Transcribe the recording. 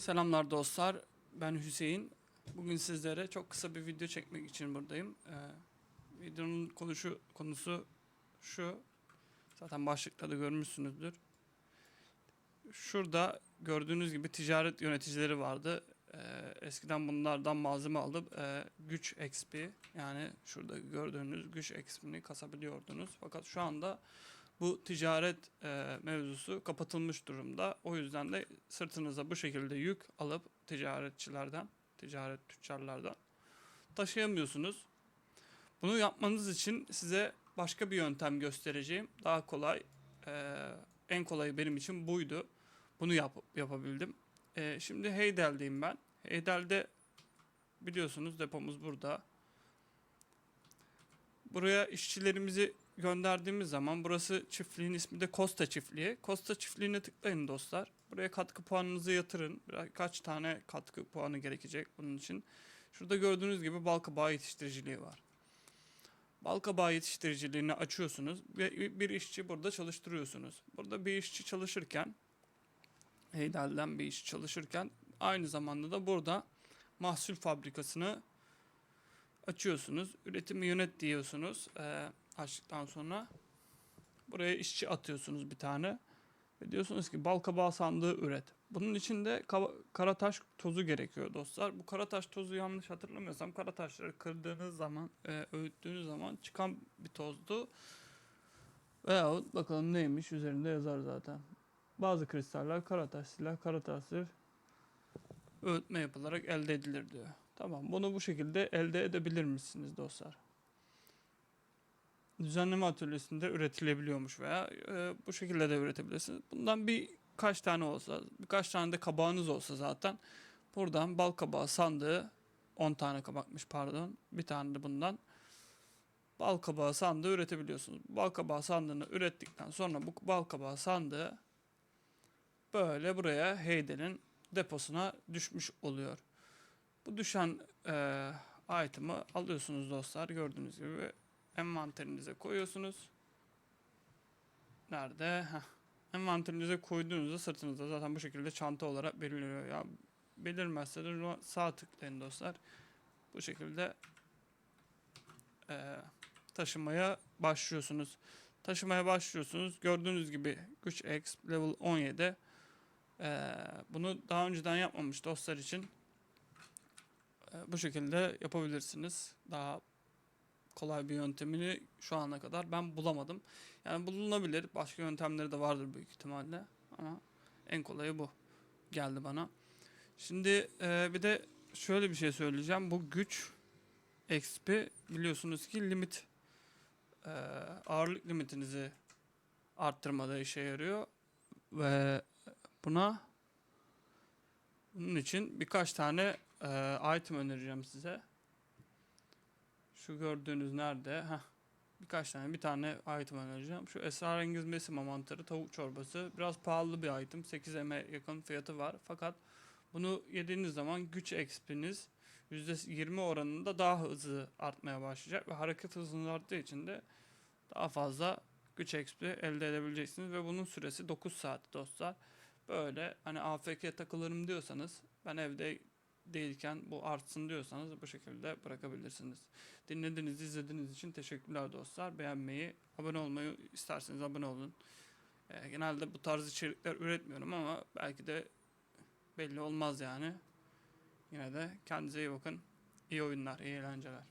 Selamlar dostlar. Ben Hüseyin. Bugün sizlere çok kısa bir video çekmek için buradayım. Ee, videonun konuşu, konusu şu. Zaten başlıkta da görmüşsünüzdür. Şurada gördüğünüz gibi ticaret yöneticileri vardı. Ee, eskiden bunlardan malzeme alıp e, güç XP yani şurada gördüğünüz güç XP'ni kasabiliyordunuz. Fakat şu anda bu ticaret e, mevzusu kapatılmış durumda. O yüzden de sırtınıza bu şekilde yük alıp ticaretçilerden, ticaret tüccarlardan taşıyamıyorsunuz. Bunu yapmanız için size başka bir yöntem göstereceğim. Daha kolay, e, en kolayı benim için buydu. Bunu yap, yapabildim. E, şimdi Heydel'deyim ben. Heydel'de biliyorsunuz depomuz burada. Buraya işçilerimizi gönderdiğimiz zaman burası çiftliğin ismi de Costa çiftliği. Costa çiftliğine tıklayın dostlar. Buraya katkı puanınızı yatırın. Kaç tane katkı puanı gerekecek bunun için. Şurada gördüğünüz gibi balkabağı yetiştiriciliği var. Balkabağı yetiştiriciliğini açıyorsunuz ve bir işçi burada çalıştırıyorsunuz. Burada bir işçi çalışırken Heydel'den bir işçi çalışırken aynı zamanda da burada mahsul fabrikasını açıyorsunuz. Üretimi yönet diyorsunuz. Ee, açtıktan sonra buraya işçi atıyorsunuz bir tane. Ve diyorsunuz ki bal kabağı sandığı üret. Bunun için de karataş tozu gerekiyor dostlar. Bu karataş tozu yanlış hatırlamıyorsam karataşları kırdığınız zaman, e, öğüttüğünüz zaman çıkan bir tozdu. Veyahut bakalım neymiş üzerinde yazar zaten. Bazı kristaller karataş, silah karataştır. Öğütme yapılarak elde edilir diyor. Tamam bunu bu şekilde elde edebilir misiniz dostlar? Düzenleme atölyesinde üretilebiliyormuş veya e, bu şekilde de üretebilirsiniz. Bundan birkaç tane olsa, birkaç tane de kabağınız olsa zaten buradan bal kabağı sandığı 10 tane kabakmış pardon. Bir tane de bundan bal kabağı sandığı üretebiliyorsunuz. Bal kabağı sandığını ürettikten sonra bu bal kabağı sandığı böyle buraya Heydel'in deposuna düşmüş oluyor. Bu düşen e, item'ı alıyorsunuz dostlar gördüğünüz gibi envanterinize koyuyorsunuz. Nerede? Heh. Envanterinize koyduğunuzda sırtınızda zaten bu şekilde çanta olarak belirliyor. Ya belirmezse de sağ tıklayın dostlar. Bu şekilde e, taşımaya başlıyorsunuz. Taşımaya başlıyorsunuz. Gördüğünüz gibi güç X level 17. E, bunu daha önceden yapmamış dostlar için e, bu şekilde yapabilirsiniz. Daha kolay bir yöntemini şu ana kadar ben bulamadım. Yani bulunabilir. Başka yöntemleri de vardır büyük ihtimalle. Ama en kolayı bu. Geldi bana. Şimdi e, bir de şöyle bir şey söyleyeceğim. Bu güç XP biliyorsunuz ki limit e, ağırlık limitinizi arttırmada işe yarıyor. Ve buna bunun için birkaç tane e, item önereceğim size. Şu gördüğünüz nerede? Heh. Birkaç tane bir tane item önereceğim. Şu esrarengiz mesima mantarı tavuk çorbası. Biraz pahalı bir item. 8M'e yakın fiyatı var. Fakat bunu yediğiniz zaman güç XP'niz %20 oranında daha hızlı artmaya başlayacak. Ve hareket hızınız arttığı için de daha fazla güç XP elde edebileceksiniz. Ve bunun süresi 9 saat dostlar. Böyle hani AFK takılırım diyorsanız ben evde değilken bu artsın diyorsanız bu şekilde bırakabilirsiniz. Dinlediğiniz, izlediğiniz için teşekkürler dostlar. Beğenmeyi, abone olmayı isterseniz abone olun. Ee, genelde bu tarz içerikler üretmiyorum ama belki de belli olmaz yani. Yine de kendinize iyi bakın. İyi oyunlar, iyi eğlenceler.